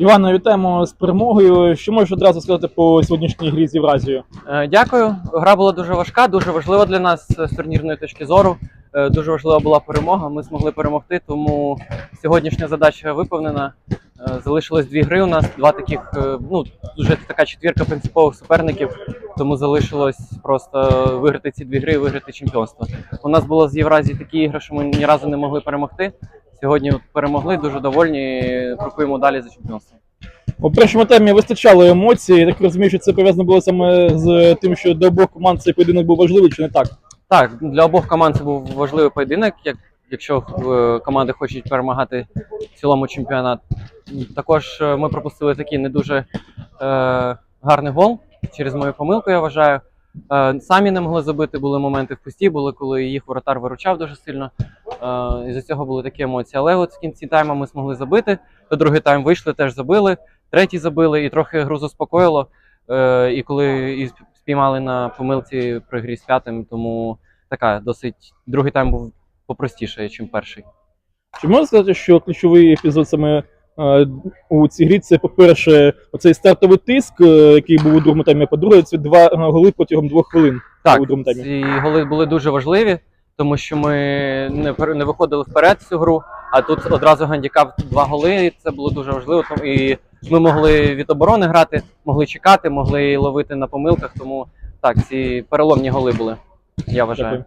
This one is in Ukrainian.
Івана, вітаємо з перемогою. Що можеш одразу сказати по сьогоднішній грі з Євразією? Е, Дякую. Гра була дуже важка, дуже важлива для нас з турнірної точки зору. Е, Дуже важлива була перемога. Ми змогли перемогти, тому сьогоднішня задача виповнена. Е, Залишилось дві гри. У нас два таких, ну дуже така четвірка принципових суперників. Тому залишилось просто виграти ці дві гри і виграти чемпіонство. У нас було з Євразії такі ігри, що ми ні разу не могли перемогти. Сьогодні перемогли, дуже довольні. Крокуємо далі за чемпіонством. У першому таймі вистачало емоцій. Я так розумію, що це пов'язано було саме з тим, що для обох команд цей поєдинок був важливий, чи не так? Так, для обох команд це був важливий поєдинок, як, якщо е, команди хочуть перемагати в цілому чемпіонат. Також е, ми пропустили такий не дуже е, гарний гол через мою помилку, я вважаю. Е, самі не могли забити, були моменти в пусті, були, коли їх воротар виручав дуже сильно. Е, із-за цього були такі емоції. Але от в кінці тайму ми змогли забити. То другий тайм вийшли, теж забили, третій забили, і трохи гру заспокоїло. Е, і коли і спіймали на помилці при грі з п'ятим, тому така досить другий тайм був попростіше, ніж перший. Чи можна сказати, що ключовий епізод саме е, у цій грі це, по-перше, оцей стартовий тиск, який був у другому таймі, а по-друге, це два голи протягом двох хвилин Так, у другому таймі. ці голи були дуже важливі, тому що ми не, не виходили вперед всю гру, а тут одразу гандікап два голи, і це було дуже важливо. І ми могли від оборони грати, могли чекати, могли ловити на помилках. Тому так, ці переломні голи були, я вважаю.